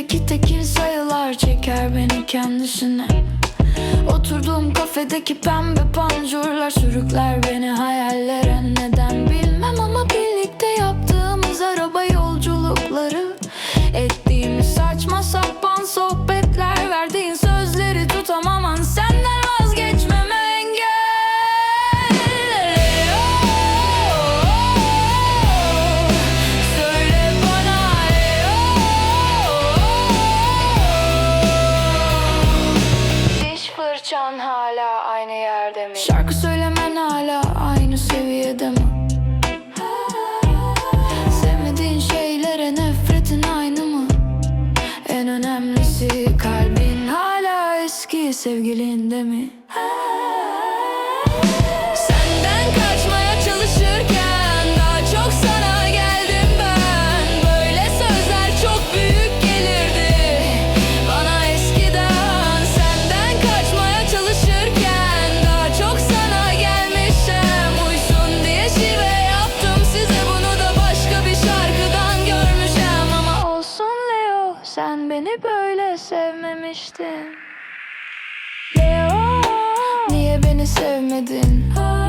Köşedeki tekil sayılar çeker beni kendisine. Oturduğum kafedeki pembe pancurlar sürükler beni hayallere. Neden Fırçan hala aynı yerde mi? Şarkı söylemen hala aynı seviyede mi? Sevmediğin şeylere nefretin aynı mı? En önemlisi kalbin hala eski sevgilinde mi? Sen beni böyle sevmemiştin. Leo Niye beni sevmedin? Aa,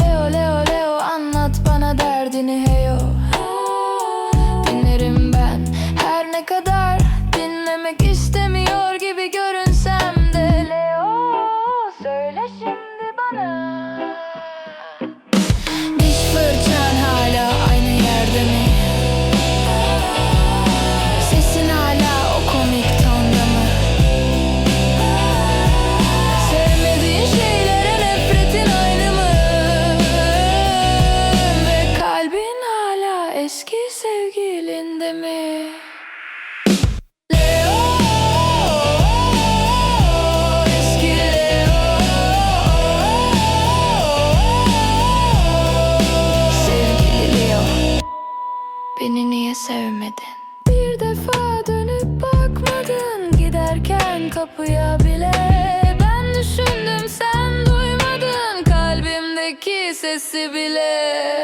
Leo Leo Leo anlat bana derdini heyo eski sevgilinde mi? Beni niye sevmedin? Bir defa dönüp bakmadın Giderken kapıya bile Ben düşündüm sen duymadın Kalbimdeki sesi bile